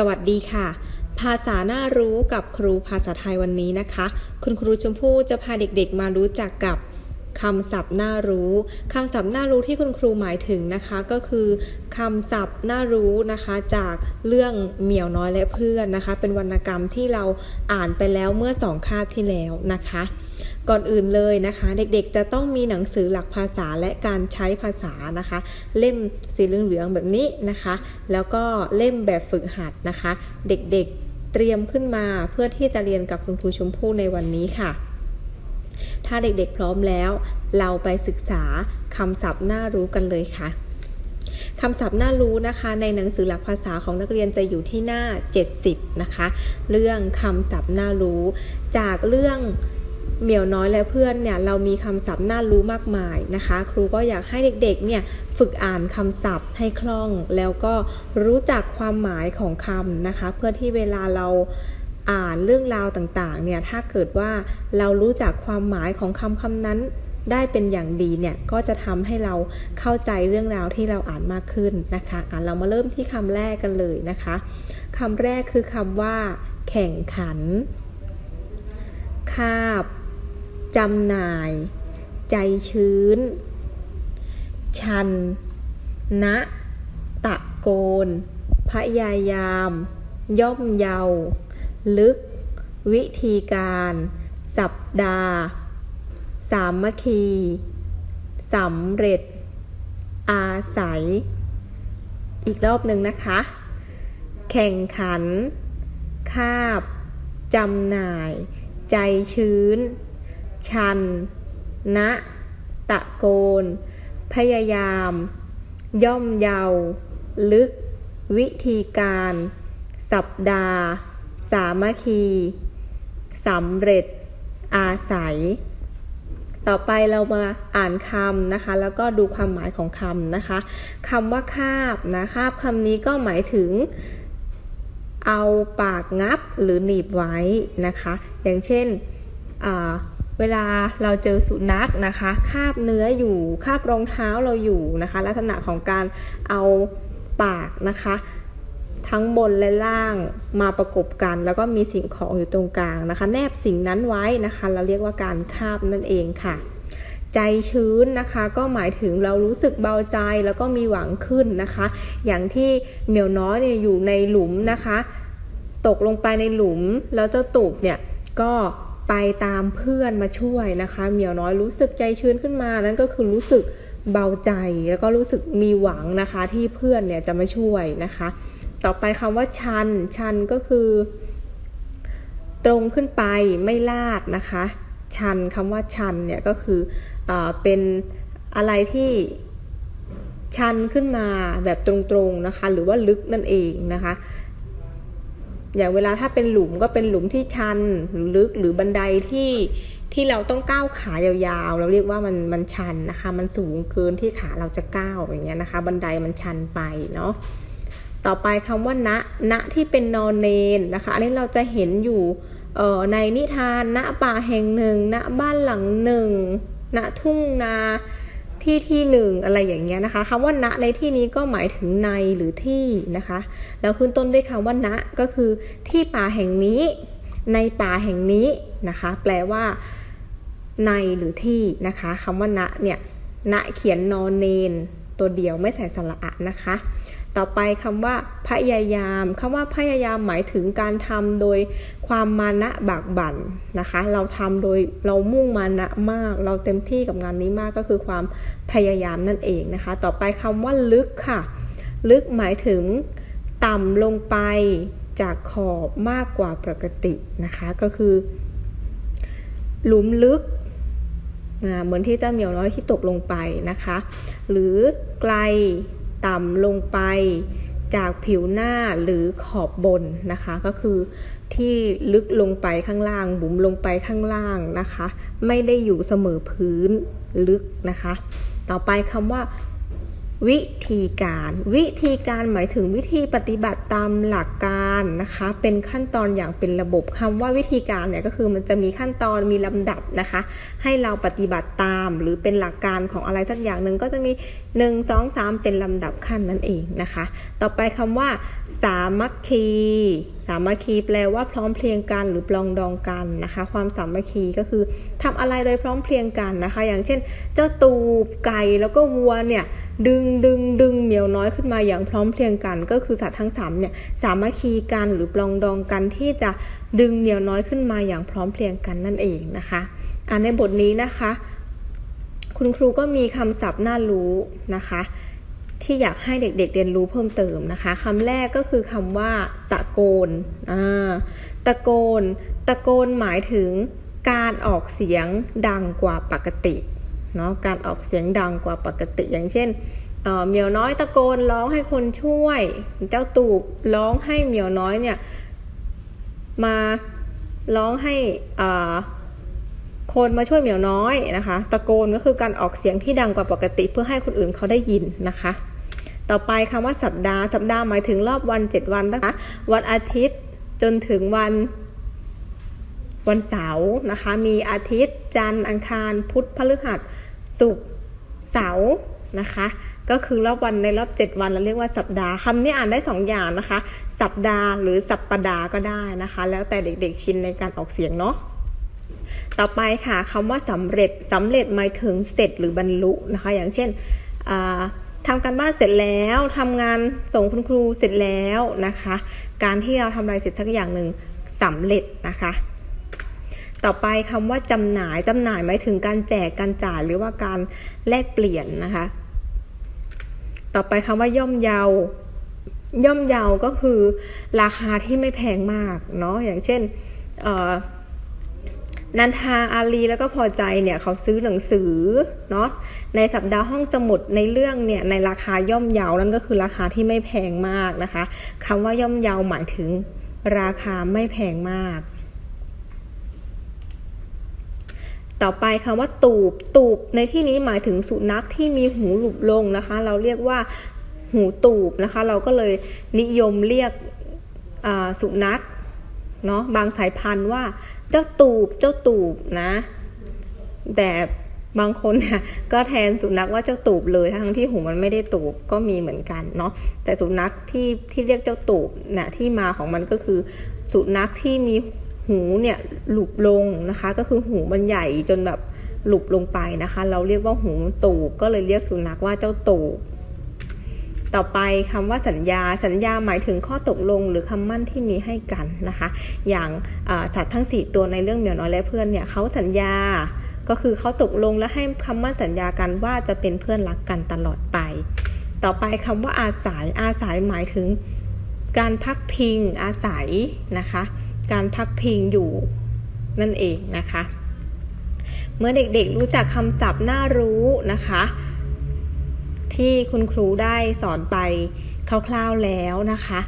สวัสดีค่ะ ภาษาน่ารู้กับครูภาษาไทยวันนี้นะคะ คุณครูชมพู่จะพาเด็กๆมารู้จักกับ คำศัพท์น่ารู้คำศัพท์น่ารู้ที่คุณครูหมายถึงนะคะก็คือคำศัพท์น่ารู้นะคะจากเรื่องเหมียวน้อยและเพื่อนนะคะ เป็นวรรณกรรมที่เราอ่านไปแล้วเมื่อสองคาบที่แล้วนะคะ ก่อนอื่นเลยนะคะ เด็กๆจะต้องมีหนังสือหลักภาษาและการใช้ภาษานะคะ เล่มสีเหลืองๆแบบนี้นะคะ แล้วก็เล่มแบบฝึกหัดนะคะ เด็กๆเตรียมขึ้นมาเพื่อที่จะเรียนกับคุณครูชมพู่ในวันนี้ค่ะ ถ้าเด็กๆพร้อมแล้ว เราไปศึกษาคำศัพท์น่ารู้กันเลยค่ะคำศัพท์น่ารู้นะคะในหนังสือหลักภาษาของนักเรียนจะอยู่ที่หน้า 70 นะคะ เรื่องคำศัพท์น่ารู้ จากเรื่องเหมียวน้อยและเพื่อนเนี่ยเรามีคำศัพท์น่ารู้มากมายนะคะ ครูก็อยากให้เด็กๆเนี่ยฝึกอ่านคำศัพท์ให้คล่อง แล้วก็รู้จักความหมายของคำนะคะ เพื่อที่เวลาเรา อ่านเรื่องราวต่างๆเนี่ยถ้าเกิดว่าเรารู้จักความหมายของคำคำนั้นได้เป็นอย่างดีเนี่ยก็จะทำให้เราเข้าใจเรื่องราวที่เราอ่านมากขึ้นนะคะอะเรามาเริ่มที่คำแรกกันเลยนะคะคำแรกคือคำว่า แข่งขัน คาบจำหน่าย ใจชื้น ชันณตะโกน พยายาม ย่อมเยา ลึก วิธีการ สัปดาห์ สามัคคีสำเร็จ อาศัย อีกรอบหนึ่งนะคะ แข่งขัน คาบ จำหน่าย ใจชื้น ชันณตะโกน พยายาม ย่อมเยา ลึก วิธีการ สัปดาห์ สามัคคีสำเร็จอาศัย ต่อไปเรามาอ่านคำนะคะ แล้วก็ดูความหมายของคำนะคะคำว่าคาบนะคาบคำนี้ก็หมายถึงเอาปากงับหรือหนีบไว้นะคะ อย่างเช่นเวลาเราเจอสุนัขนะคะคาบเนื้ออยู่คาบรองเท้าเราอยู่นะคะ ลักษณะของการเอาปากนะคะ ทั้งบนและล่างมาประกบกัน แล้วก็มีสิ่งของอยู่ตรงกลางนะคะ แนบสิ่งนั้นไว้นะคะ เราเรียกว่าการคาบนั่นเองค่ะ ใจชื้นนะคะก็หมายถึงเรารู้สึกเบาใจแล้วก็มีหวังขึ้นนะคะ อย่างที่เหมียวน้อยเนี่ยอยู่ในหลุมนะคะ ตกลงไปในหลุมแล้วเจ้าตูบเนี่ยก็ไปตามเพื่อนมาช่วยนะคะ เหมียวน้อยรู้สึกใจชื้นขึ้นมา นั่นก็คือรู้สึกเบาใจแล้วก็รู้สึกมีหวังนะคะที่เพื่อนเนี่ยจะมาช่วยนะคะ ต่อไปคำว่าชัน ชันก็คือ ตรงขึ้นไปไม่ลาดนะคะ ชันคำว่าชันเนี่ยก็คืออเป็นอะไรที่ชันขึ้นมาแบบตรงๆนะคะ หรือว่าลึกนั่นเองนะคะ อย่างเวลาถ้าเป็นหลุมก็เป็นหลุมที่ชันหรือลึกหรือบันไดที่ที่เราต้องก้าวขายาวๆ เราเรียกว่ามันมันชันนะคะ มันสูงเกินที่ขาเราจะก้าวอย่างเงี้ยนะคะ บันไดมันชันไปเนาะ ต่อไปคำว่าณณที่เป็นนอนเนนนะคะ อันนี้เราจะเห็นอยู่ในนิทานณป่าแห่งหนึ่งณบ้านหลังหนึ่งณทุ่งนาที่ที่หนึ่งอะไรอย่างเงี้ยนะคะคำว่าณในที่นี้ก็หมายถึงในหรือที่นะคะ แล้วขึ้นต้นด้วยคำว่าณก็คือที่ป่าแห่งนี้ ในป่าแห่งนี้นะคะ แปลว่า ในหรือที่นะคะคำว่าณเนี่ยณเขียนนอนเนน ตัวเดียวไม่ใส่สระอะนะคะ ต่อไปคำว่าพยายามคำว่าพยายามหมายถึงการทำโดยความมานะบากบั่นนะคะ เราทำโดยเรามุ่งมานะมาก เราเต็มที่กับงานนี้มากก็คือความพยายามนั่นเองนะคะ ต่อไปคำว่าลึกค่ะ ลึกหมายถึงต่ำลงไปจากขอบมากกว่าปกตินะคะ ก็คือ หลุมลึก เหมือนที่เจ้าเหมียวน้อยที่ตกลงไปนะคะ หรือไกลต่ำลงไปจากผิวหน้าหรือขอบบนนะคะ ก็คือที่ลึกลงไปข้างล่าง บุ๋มลงไปข้างล่างนะคะ ไม่ได้อยู่เสมอพื้นลึกนะคะ ต่อไปคำว่า วิธีการวิธีการหมายถึงวิธีปฏิบัติตามหลักการนะคะ เป็นขั้นตอนอย่างเป็นระบบคำว่าวิธีการเนี่ยก็คือมันจะมีขั้นตอนมีลำดับนะคะ ให้เราปฏิบัติตามหรือเป็นหลักการของอะไรสักอย่างหนึ่งก็จะมี1 2 3 เป็นลำดับขั้นนั่นเองนะคะ ต่อไปคำว่า สามัคคี สามัคคีแปลว่าพร้อมเพรียงกันหรือปลองดองกันนะคะ ความสามัคคีก็คือทำอะไรโดยพร้อมเพรียงกันนะคะ อย่างเช่น เจ้าตูบไก่แล้วก็วัวเนี่ยดึงดึงดึงเหมียวน้อยขึ้นมาอย่างพร้อมเพรียงกัน ก็คือสัตว์ทั้งสามเนี่ยสามัคคีกันหรือปลองดองกันที่จะดึงเหมียวน้อยขึ้นมาอย่างพร้อมเพรียงกันนั่นเองนะคะอ่าในบทนี้นะคะ คุณครูก็มีคำศัพท์น่ารู้นะคะ ที่อยากให้เด็กๆเรียนรู้เพิ่มเติมนะคะคำแรกก็คือคำว่า ตะโกนตะโกน ตะโกนหมายถึงการออกเสียงดังกว่าปกติเนาะการออกเสียงดังกว่าปกติ อย่างเช่นเอ่อเหมียวน้อยตะโกนร้องให้คนช่วย เจ้าตูบร้องให้เหมียวน้อยเนี่ยมาร้องให้อ่า คนมาช่วยเหมียวน้อยนะคะ ตะโกนก็คือการออกเสียงที่ดังกว่าปกติเพื่อให้คนอื่นเขาได้ยินนะคะ ต่อไปคำว่าสัปดาห์ สัปดาห์หมายถึงรอบวัน 7 วันนะคะ วันอาทิตย์จนถึงวันวันเสาร์นะคะ มีอาทิตย์ จันทร์ อังคาร พุธ พฤหัส ศุกร์ เสาร์นะคะ ก็คือรอบวันในรอบ 7 วันเราเรียกว่าสัปดาห์คำนี้อ่านได้ 2 อย่างนะคะ สัปดาห์หรือสัปปดาห์ก็ได้นะคะ แล้วแต่เด็กๆชินในการออกเสียงเนาะ ต่อไปค่ะคำว่าสำเร็จสำเร็จหมายถึงเสร็จหรือบรรลุนะคะ อย่างเช่นทำการบ้านเสร็จแล้วทำงานส่งคุณครูเสร็จแล้วนะคะ การที่เราทำอะไรเสร็จสักอย่างหนึ่งสำเร็จนะคะ ต่อไปคำว่าจำหน่ายจำหน่ายหมายถึงการแจกการจ่ายหรือว่าการแลกเปลี่ยนนะคะ ต่อไปคำว่าย่อมเยาย่อมเยาก็คือราคาที่ไม่แพงมากเนาะอย่างเช่น นันทาอาลีแล้วก็พอใจเนี่ยเขาซื้อหนังสือเนาะในสัปดาห์ห้องสมุดในเรื่องเนี่ยในราคาย่อมเยานั่นก็คือราคาที่ไม่แพงมากนะคะคำว่าย่อมเยาหมายถึงราคาไม่แพงมาก ต่อไปคำว่าตูบตูบในที่นี้หมายถึงสุนัขที่มีหูหลุบลงนะคะ เราเรียกว่าหูตูบนะคะ เราก็เลยนิยมเรียกสุนัข เนาะบางสายพันธุ์ว่าเจ้าตูบเจ้าตูบนะ แต่บางคนเนี่ยก็แทนสุนัขว่าเจ้าตูบเลยทั้งที่หูมันไม่ได้ตูบก็มีเหมือนกันเนาะแต่สุนัขที่ที่เรียกเจ้าตูบนะที่มาของมันก็คือสุนัขที่มีหูเนี่ยหลุบลงนะคะ ก็คือหูมันใหญ่จนแบบหลุบลงไปนะคะ เราเรียกว่าหูตูบก็เลยเรียกสุนัขว่าเจ้าตูบ ต่อไปคำว่าสัญญา สัญญาหมายถึงข้อตกลง หรือคำมั่นที่มีให้กันนะคะ อย่างสัตว์ทั้ง 4 ตัวในเรื่องเหมียวน้อยและเพื่อนเนี่ยเขาสัญญาก็คือเขาตกลงและให้คำมั่นสัญญากันว่าจะเป็นเพื่อนรักกันตลอดไป ต่อไปคำว่าอาศัย อาศัยหมายถึง การพักพิงอาศัยนะคะ การพักพิงอยู่นั่นเองนะคะ เมื่อเด็กๆรู้จักคำศัพท์น่ารู้นะคะ ที่คุณครูได้สอนไปคร่าวๆแล้วนะคะ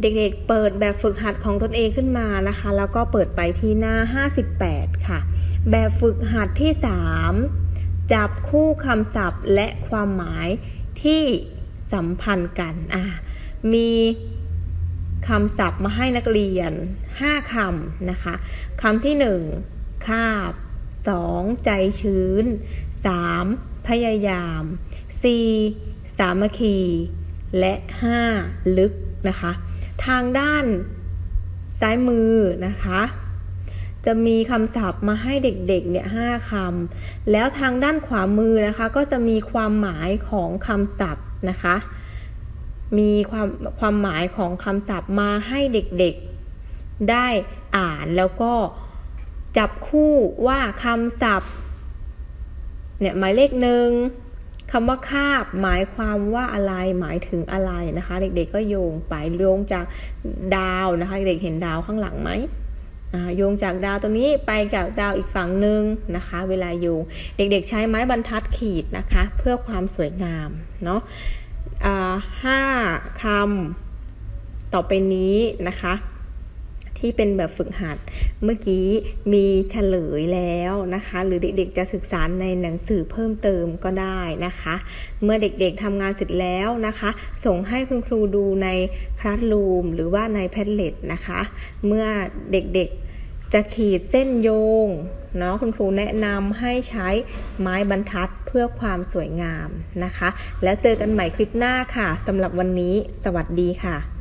เด็กๆเปิดแบบฝึกหัดของตนเองขึ้นมานะคะ แล้วก็เปิดไปที่หน้า 58 ค่ะ แบบฝึกหัดที่ 3 จับคู่คำศัพท์และความหมายที่สัมพันธ์กันอะมีคำศัพท์มาให้นักเรียน 5คำนะคะคำที่ 1 คาบ 2. ใจชื้น 3. พยายาม 4. สามัคคี และ 5. ลึกนะคะ ทางด้านซ้ายมือนะคะ จะมีคำศัพท์มาให้เด็กๆเนี่ยห้าคำแล้วทางด้านขวามือนะคะ ก็จะมีความหมายของคำศัพท์นะคะ มีความความหมายของคำศัพท์มาให้เด็กๆ ได้อ่านแล้วก็จับคู่ว่าคำศัพท์ เนี่ยหมายเลขหนึ่งคำว่าคาบหมายความว่าอะไรหมายถึงอะไรนะคะ เด็กๆก็โยงไปโยงจากดาวนะคะ เด็กเห็นดาวข้างหลังไหมโยงจากดาวตรงนี้ไปจากดาวอีกฝั่งหนึ่งนะคะ เวลาโยงเด็กๆใช้ไม้บรรทัดขีดนะคะ เพื่อความสวยงามเนาะห้าคำต่อไปนี้นะคะ ที่เป็นแบบฝึกหัด เมื่อกี้มีเฉลยแล้วนะคะ หรือเด็กๆจะศึกษาในหนังสือเพิ่มเติมก็ได้นะคะ เมื่อเด็กๆทำงานเสร็จแล้วนะคะ ส่งให้คุณครูดูในคลาสรูมหรือว่าในแพดเล็ตนะคะ เมื่อเด็กๆจะขีดเส้นโยงเนาะคุณครูแนะนำให้ใช้ไม้บรรทัดเพื่อความสวยงามนะคะ แล้วเจอกันใหม่คลิปหน้าค่ะสำหรับวันนี้ สวัสดีค่ะ